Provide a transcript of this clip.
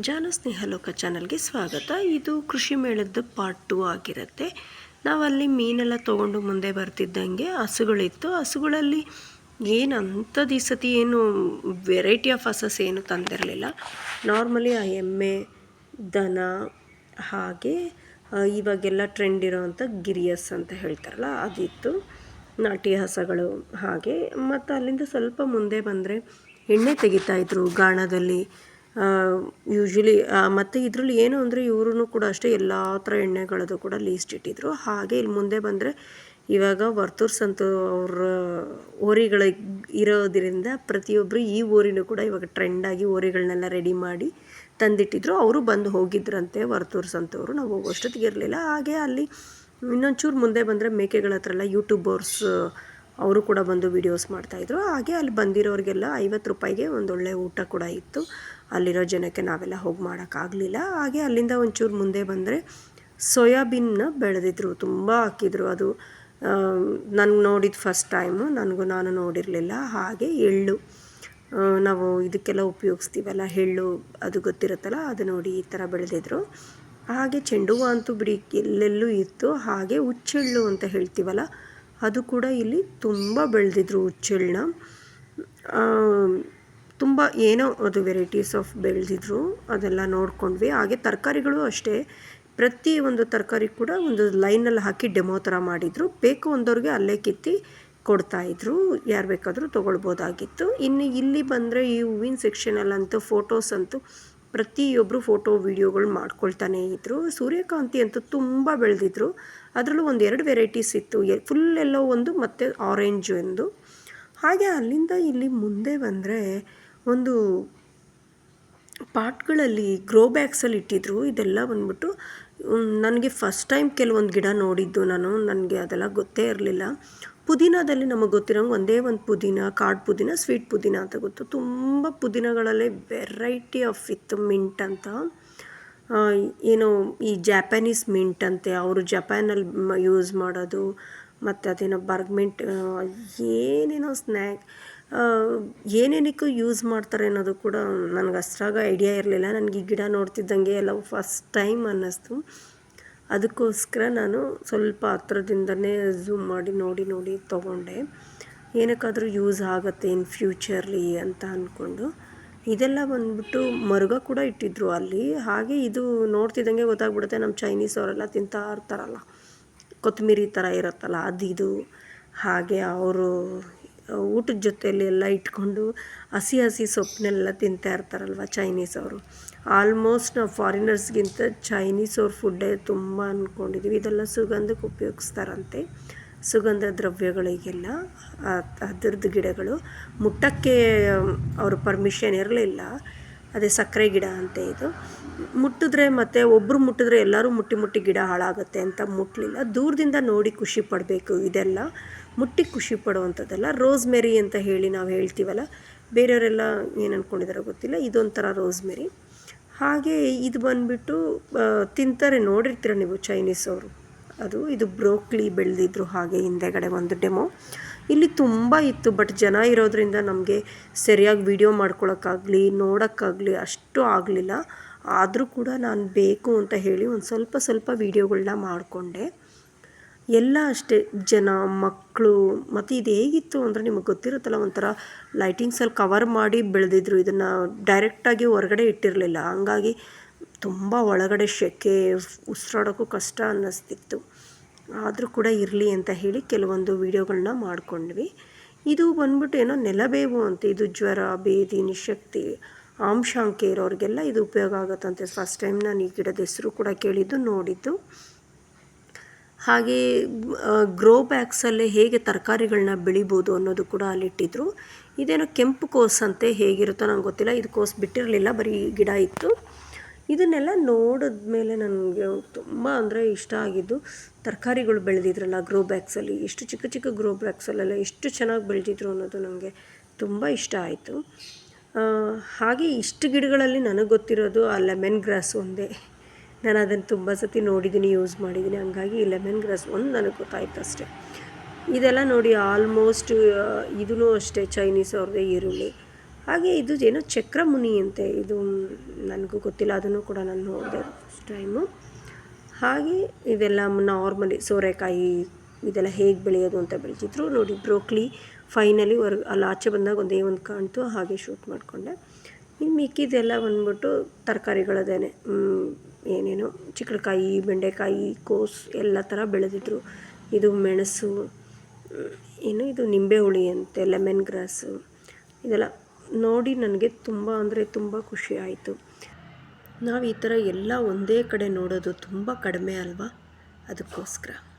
ಜಾನ ಸ್ನೇಹ ಲೋಕ ಚಾನಲ್ಗೆ ಸ್ವಾಗತ. ಇದು ಕೃಷಿ ಮೇಳದ ಪಾರ್ಟ್ ಟೂ ಆಗಿರುತ್ತೆ. ನಾವಲ್ಲಿ ಮೀನೆಲ್ಲ ತೊಗೊಂಡು ಮುಂದೆ ಬರ್ತಿದ್ದಂಗೆ ಹಸುಗಳಿತ್ತು. ಹಸುಗಳಲ್ಲಿ ಏನು ಅಂಥದ್ದು ಈ ಸತಿ ಏನು ವೆರೈಟಿ ಆಫ್ ಹಸಸ್ ಏನು ತಂದಿರಲಿಲ್ಲ. ನಾರ್ಮಲಿ ಆ ಎಮ್ಮೆ, ದನ, ಹಾಗೆ ಇವಾಗೆಲ್ಲ ಟ್ರೆಂಡ್ ಇರೋವಂಥ ಗಿರಿಯಸ್ ಅಂತ ಹೇಳ್ತಾರಲ್ಲ, ಅದಿತ್ತು. ನಾಟಿ ಹಸಗಳು ಹಾಗೆ. ಮತ್ತು ಅಲ್ಲಿಂದ ಸ್ವಲ್ಪ ಮುಂದೆ ಬಂದರೆ ಎಣ್ಣೆ ತೆಗಿತಾಯಿದ್ರು ಗಾಣದಲ್ಲಿ. ಯೂಶ್ವಲಿ ಮತ್ತು ಇದರಲ್ಲಿ ಏನು ಅಂದರೆ ಇವ್ರೂ ಕೂಡ ಅಷ್ಟೇ ಎಲ್ಲ ಥರ ಎಣ್ಣೆಗಳದ್ದು ಕೂಡ ಲೀಸ್ಟ್ ಇಟ್ಟಿದ್ರು. ಹಾಗೆ ಇಲ್ಲಿ ಮುಂದೆ ಬಂದರೆ ಇವಾಗ ವರ್ತೂರ್ ಸಂತು ಅವ್ರ ಓರಿಗಳ ಇರೋದ್ರಿಂದ ಪ್ರತಿಯೊಬ್ಬರು ಈ ಓರಿನೂ ಕೂಡ ಇವಾಗ ಟ್ರೆಂಡಾಗಿ ಓರಿಗಳನ್ನೆಲ್ಲ ರೆಡಿ ಮಾಡಿ ತಂದಿಟ್ಟಿದ್ರು. ಅವರು ಬಂದು ಹೋಗಿದ್ರಂತೆ ವರ್ತೂರ್ ಸಂತವರು ನಾವು ಹೋಗೋಷ್ಟೊತ್ತಿಗೆ ಇರಲಿಲ್ಲ. ಹಾಗೆ ಅಲ್ಲಿ ಇನ್ನೊಂಚೂರು ಮುಂದೆ ಬಂದರೆ ಮೇಕೆಗಳ ಹತ್ರ ಎಲ್ಲ ಯೂಟ್ಯೂಬರ್ಸ್ ಅವರು ಕೂಡ ಬಂದು ವಿಡಿಯೋಸ್ ಮಾಡ್ತಾಯಿದ್ರು ಹಾಗೆ ಅಲ್ಲಿ ಬಂದಿರೋರಿಗೆಲ್ಲ ಐವತ್ತು ರೂಪಾಯಿಗೆ ಒಂದೊಳ್ಳೆ ಊಟ ಕೂಡ ಇತ್ತು. ಅಲ್ಲಿರೋ ಜನಕ್ಕೆ ನಾವೆಲ್ಲ ಹೋಗಿ ಮಾಡೋಕ್ಕಾಗಲಿಲ್ಲ ಹಾಗೆ ಅಲ್ಲಿಂದ ಒಂಚೂರು ಮುಂದೆ ಬಂದರೆ ಸೋಯಾಬೀನ್ನ ಬೆಳೆದಿದ್ರು, ತುಂಬ ಹಾಕಿದ್ರು. ಅದು ನಾನು ನೋಡಿದ ಫಸ್ಟ್ ಟೈಮು ನನಗೂ ನಾನು ನೋಡಿರಲಿಲ್ಲ. ಹಾಗೆ ಎಳ್ಳು ನಾವು ಇದಕ್ಕೆಲ್ಲ ಉಪಯೋಗಿಸ್ತೀವಲ್ಲ, ಎಳ್ಳು, ಅದು ಗೊತ್ತಿರುತ್ತಲ್ಲ, ಅದು ನೋಡಿ ಈ ಥರ ಬೆಳೆದಿದ್ರು. ಹಾಗೆ ಚೆಂಡು ಹೂವು ಅಂತೂ ಬಿಡಿ ಎಲ್ಲೆಲ್ಲೂ ಇತ್ತು. ಹಾಗೆ ಹುಚ್ಚೆಳ್ಳು ಅಂತ ಹೇಳ್ತೀವಲ್ಲ, ಅದು ಕೂಡ ಇಲ್ಲಿ ತುಂಬ ಬೆಳೆದಿದ್ರು ಹುಚ್ಚೆಳ್ಳನ್ನ ತುಂಬ ಏನೋ ಅದು ವೆರೈಟೀಸ್ ಆಫ್ ಬೆಳೆದಿದ್ರು, ಅದೆಲ್ಲ ನೋಡ್ಕೊಂಡ್ವಿ. ಹಾಗೆ ತರಕಾರಿಗಳು ಅಷ್ಟೇ. ಪ್ರತಿ ಒಂದು ತರಕಾರಿ ಕೂಡ ಒಂದು ಲೈನಲ್ಲಿ ಹಾಕಿ ಡೆಮೋ ಥರ ಮಾಡಿದರು. ಬೇಕು ಅಂದವ್ರಿಗೆ ಅಲ್ಲೇ ಕಿತ್ತಿ ಕೊಡ್ತಾಯಿದ್ರು ಯಾರು ಬೇಕಾದರೂ ತೊಗೊಳ್ಬೋದಾಗಿತ್ತು. ಇನ್ನು ಇಲ್ಲಿ ಬಂದರೆ ಈ ಹೂವಿನ ಸೆಕ್ಷನಲ್ಲಂತೂ ಫೋಟೋಸ್ ಅಂತೂ ಪ್ರತಿಯೊಬ್ಬರು ಫೋಟೋ ವೀಡಿಯೋಗಳು ಮಾಡ್ಕೊಳ್ತಾನೆ ಇದ್ದರು ಸೂರ್ಯಕಾಂತಿ ಅಂತೂ ತುಂಬ ಬೆಳೆದಿದ್ರು. ಅದರಲ್ಲೂ ಒಂದು ಎರಡು ವೆರೈಟೀಸ್ ಇತ್ತು. ಫುಲ್ ಎಲ್ಲೋ ಒಂದು ಮತ್ತು ಆರೆಂಜು ಎಂದು ಹಾಗೆ ಅಲ್ಲಿಂದ ಇಲ್ಲಿ ಮುಂದೆ ಬಂದರೆ ಒಂದು ಪಾಟ್ಗಳಲ್ಲಿ ಗ್ರೋ ಬ್ಯಾಗ್ಸಲ್ಲಿ ಇಟ್ಟಿದ್ರು, ಇದೆಲ್ಲ ಬಂದ್ಬಿಟ್ಟು ನನಗೆ ಫಸ್ಟ್ ಟೈಮ್ ಕೆಲವೊಂದು ಗಿಡ ನೋಡಿದ್ದು ನಾನು, ನನಗೆ ಅದೆಲ್ಲ ಗೊತ್ತೇ ಇರಲಿಲ್ಲ. ಪುದೀನದಲ್ಲಿ ನಮಗೆ ಗೊತ್ತಿರೋಂಗೆ ಒಂದೇ ಒಂದು ಪುದೀನ, ಕಾಡು ಪುದೀನ, ಸ್ವೀಟ್ ಪುದೀನ ಅಂತ ಗೊತ್ತು. ತುಂಬ ಪುದೀನಗಳಲ್ಲೇ ವೆರೈಟಿ ಆಫ್ ಇತ್ತು ಮಿಂಟ್ ಅಂತ. ಏನು ಈ ಜಾಪನೀಸ್ ಮಿಂಟ್ ಅಂತೆ, ಅವರು ಜಪಾನಲ್ಲಿ ಯೂಸ್ ಮಾಡೋದು, ಮತ್ತು ಅದೇನೋ ಬರ್ಗ್ಮೆಂಟ್ ಏನೇನೋ ಸ್ನ್ಯಾಕ್ ಏನೇನಕ್ಕೂ ಯೂಸ್ ಮಾಡ್ತಾರೆ ಅನ್ನೋದು ಕೂಡ ನನಗೆ ಅಷ್ಟಾಗ ಐಡಿಯಾ ಇರಲಿಲ್ಲ. ನನಗೆ ಈ ಗಿಡ ನೋಡ್ತಿದ್ದಂಗೆ ಎಲ್ಲ ಫಸ್ಟ್ ಟೈಮ್ ಅನ್ನಿಸ್ತು. ಅದಕ್ಕೋಸ್ಕರ ನಾನು ಸ್ವಲ್ಪ ಹತ್ರದಿಂದನೇ ಝೂಮ್ ಮಾಡಿ, ನೋಡಿ ನೋಡಿ ತೊಗೊಂಡೆ. ಏನಕ್ಕಾದರೂ ಯೂಸ್ ಆಗುತ್ತೆ ಇನ್ ಫ್ಯೂಚರ್ಲಿ ಅಂತ ಅಂದ್ಕೊಂಡು ಇದೆಲ್ಲ ಬಂದ್ಬಿಟ್ಟು ಮರುಗ ಕೂಡ ಇಟ್ಟಿದ್ರು ಅಲ್ಲಿ. ಹಾಗೆ ಇದು ನೋಡ್ತಿದ್ದಂಗೆ ಗೊತ್ತಾಗ್ಬಿಡುತ್ತೆ, ನಮ್ಮ ಚೈನೀಸ್ ಅವರೆಲ್ಲ ತಿಂತಾ ಇರ್ತಾರಲ್ಲ. ಕೊತ್ತಂಬರಿ ಥರ ಇರುತ್ತಲ್ಲ ಅದು ಇದು ಹಾಗೆ ಅವರು ಊಟದ ಜೊತೆಯಲ್ಲಿ ಎಲ್ಲ ಇಟ್ಕೊಂಡು ಹಸಿ ಹಸಿ ಸೊಪ್ಪನ್ನೆಲ್ಲ ತಿಂತಾ ಇರ್ತಾರಲ್ವ ಚೈನೀಸ್ ಅವರು. ಆಲ್ಮೋಸ್ಟ್ ನಾವು ಫಾರಿನರ್ಸ್ಗಿಂತ ಚೈನೀಸ್ ಅವ್ರ ಫುಡ್ಡೇ ತುಂಬ ಅಂದ್ಕೊಂಡಿದ್ದೀವಿ ಇದೆಲ್ಲ ಸುಗಂಧಕ್ಕೆ ಉಪಯೋಗಿಸ್ತಾರಂತೆ. ಸುಗಂಧ ದ್ರವ್ಯಗಳಿಗೆಲ್ಲ. ಅದರದ್ದು ಗಿಡಗಳು. ಮುಟ್ಟಕ್ಕೆ ಅವ್ರ ಪರ್ಮಿಷನ್ ಇರಲಿಲ್ಲ. ಅದೇ ಸಕ್ಕರೆ ಗಿಡ ಅಂತ ಇದು. ಮುಟ್ಟಿದ್ರೆ ಮತ್ತು ಒಬ್ಬರು ಮುಟ್ಟಿದ್ರೆ ಎಲ್ಲರೂ ಮುಟ್ಟಿ ಮುಟ್ಟಿ ಗಿಡ ಹಾಳಾಗುತ್ತೆ ಅಂತ ಮುಟ್ಟಲಿಲ್ಲ ದೂರದಿಂದ ನೋಡಿ ಖುಷಿ ಪಡಬೇಕು ಇದೆಲ್ಲ. ಮುಟ್ಟಿ ಖುಷಿ ಪಡುವಂಥದ್ದೆಲ್ಲ. ರೋಸ್ಮೆರಿ ಅಂತ ಹೇಳಿ ನಾವು ಹೇಳ್ತೀವಲ್ಲ, ಬೇರೆಯವರೆಲ್ಲ ಏನು ಅಂದ್ಕೊಂಡಿದಾರೋ ಗೊತ್ತಿಲ್ಲ. ಇದೊಂಥರ ರೋಸ್ಮೆರಿ. ಹಾಗೆ ಇದು ಬಂದುಬಿಟ್ಟು ತಿಂತಾರೆ. ನೋಡಿರ್ತೀರ ನೀವು ಚೈನೀಸ್ ಅವರು ಅದು, ಇದು ಬ್ರೋಕ್ಲಿ ಬೆಳೆದಿದ್ರು ಹಾಗೆ ಹಿಂದೆಗಡೆ ಒಂದು ಡೆಮೋ. ಇಲ್ಲಿ ತುಂಬ ಇತ್ತು ಬಟ್ ಜನ ಇರೋದ್ರಿಂದ ನಮಗೆ ಸರಿಯಾಗಿ ವಿಡಿಯೋ ಮಾಡ್ಕೊಳೋಕ್ಕಾಗಲಿ, ನೋಡೋಕ್ಕಾಗಲಿ ಅಷ್ಟು ಆಗಲಿಲ್ಲ. ಆದರೂ ಕೂಡ ನಾನು ಬೇಕು ಅಂತ ಹೇಳಿ ಒಂದು ಸ್ವಲ್ಪ ಸ್ವಲ್ಪ ವೀಡಿಯೋಗಳನ್ನ ಮಾಡಿಕೊಂಡೆ. ಎಲ್ಲ ಅಷ್ಟೇ, ಜನ ಮಕ್ಕಳು ಮತ್ತು ಇದು ಹೇಗಿತ್ತು ಅಂದರೆ ನಿಮಗೆ ಗೊತ್ತಿರುತ್ತಲ್ಲ, ಒಂಥರ ಲೈಟಿಂಗ್ಸಲ್ಲಿ ಕವರ್ ಮಾಡಿ ಬೆಳೆದಿದ್ರು. ಇದನ್ನು ಡೈರೆಕ್ಟಾಗಿ ಹೊರಗಡೆ ಇಟ್ಟಿರಲಿಲ್ಲ. ಹಂಗಾಗಿ ತುಂಬ ಒಳಗಡೆ ಶೆಕೆ, ಉಸಿರಾಡೋಕ್ಕೂ ಕಷ್ಟ ಅನ್ನಿಸ್ತಿತ್ತು. ಆದರೂ ಕೂಡ ಇರಲಿ ಅಂತ ಹೇಳಿ ಕೆಲವೊಂದು ವೀಡಿಯೋಗಳನ್ನ ಮಾಡಿಕೊಂಡ್ವಿ. ಇದು ಬಂದ್ಬಿಟ್ಟು ಏನೋ ನೆಲಬೇವು ಅಂತ, ಇದು ಜ್ವರ ಬೇದಿ ನಿಶಕ್ತಿ ಆಂಶಾಂಕ ಇರೋರಿಗೆಲ್ಲ ಇದು ಉಪಯೋಗ ಆಗುತ್ತಂತೆ. ಫಸ್ಟ್ ಟೈಮ್ ನಾನು ಈ ಗಿಡದ ಹೆಸರು ಕೂಡ ಕೇಳಿದ್ದು, ನೋಡಿದ್ದು. ಹಾಗೆ ಗ್ರೋ ಬ್ಯಾಗ್ಸಲ್ಲೇ ಹೇಗೆ ತರಕಾರಿಗಳನ್ನ ಬೆಳಿಬೋದು ಅನ್ನೋದು ಕೂಡ ಅಲ್ಲಿಟ್ಟಿದ್ರು. ಇದೇನೋ ಕೆಂಪು ಕೋಸ್ ಅಂತೆ ಹೇಗಿರುತ್ತೋ ನಂಗೆ ಗೊತ್ತಿಲ್ಲ. ಇದು ಕೋಸ್ ಬಿಟ್ಟಿರಲಿಲ್ಲ, ಬರೀ ಗಿಡ ಇತ್ತು. ಇದನ್ನೆಲ್ಲ ನೋಡಿದ ಮೇಲೆ ನನಗೆ ತುಂಬ ಅಂದರೆ ಇಷ್ಟ ಆಗಿದ್ದು ತರಕಾರಿಗಳು ಬೆಳೆದಿದ್ರಲ್ಲ ಗ್ರೋ ಬ್ಯಾಗ್ಸಲ್ಲಿ ಎಷ್ಟು ಚಿಕ್ಕ ಚಿಕ್ಕ ಗ್ರೋ ಬ್ಯಾಗ್ಸಲ್ಲೆಲ್ಲ ಎಷ್ಟು ಚೆನ್ನಾಗಿ ಬೆಳೆದಿದ್ರು ಅನ್ನೋದು ನನಗೆ ತುಂಬ ಇಷ್ಟ ಆಯಿತು. ಹಾಗೆ ಇಷ್ಟು ಗಿಡಗಳಲ್ಲಿ ನನಗೆ ಗೊತ್ತಿರೋದು ಆ ಲೆಮನ್ ಗ್ರಾಸ್ ಒಂದೇ. ನಾನು ಅದನ್ನು ತುಂಬ ಸತಿ ನೋಡಿದ್ದೀನಿ ಯೂಸ್ ಮಾಡಿದ್ದೀನಿ. ಹಂಗಾಗಿ ಈ ಲೆಮನ್ ಗ್ರಾಸ್ ಒಂದು ನನಗೆ ಗೊತ್ತಾಯ್ತು ಅಷ್ಟೇ. ಇದೆಲ್ಲ ನೋಡಿ ಆಲ್ಮೋಸ್ಟ್ ಇದೂ ಅಷ್ಟೇ ಚೈನೀಸ್ ಅವ್ರದ್ದೇ ಈರುಳ್ಳಿ. ಹಾಗೆ ಇದು ಏನೋ ಚಕ್ರಮುನಿ ಅಂತೆ. ಇದು ನನಗೂ ಗೊತ್ತಿಲ್ಲ, ಅದನ್ನು ಕೂಡ ನಾನು ನೋಡಿದೆ ಫಸ್ಟ್ ಟೈಮು ಹಾಗೆ ಇದೆಲ್ಲ ನಾರ್ಮಲಿ ಸೋರೆಕಾಯಿ ಇದೆಲ್ಲ ಹೇಗೆ ಬೆಳೆಯೋದು ಅಂತ ಬೆಳೆದಿದ್ರು ನೋಡಿ ಬ್ರೋಕ್ಲಿ ಫೈನಲಿ ಹೊರ ಅಲ್ಲಿ ಆಚೆ ಬಂದಾಗ ಒಂದೇ ಒಂದು ಕಾಣ್ತು, ಹಾಗೆ ಶೂಟ್ ಮಾಡಿಕೊಂಡೆ. ಇನ್ನು ಮಿಕ್ಕಿದೆಲ್ಲ ಬಂದ್ಬಿಟ್ಟು ತರಕಾರಿಗಳದೇನೆ ಏನೇನು ಚಿಕ್ಕಳಕಾಯಿ, ಬೆಂಡೆಕಾಯಿ, ಕೋಸು ಎಲ್ಲ ಥರ ಬೆಳೆದಿದ್ರು. ಇದು ಮೆಣಸು ಏನು ಇದು ನಿಂಬೆ ಹುಳಿ ಅಂತೆ ಲೆಮನ್ ಗ್ರಾಸು ಇದೆಲ್ಲ ನೋಡಿ ನನಗೆ ತುಂಬ ಅಂದರೆ ತುಂಬ ಖುಷಿ ಆಯಿತು. ನಾವು ಈ ಥರ ಎಲ್ಲ ಒಂದೇ ಕಡೆ ನೋಡೋದು ತುಂಬ ಕಡಿಮೆ ಅಲ್ವಾ? ಅದಕ್ಕೋಸ್ಕರ.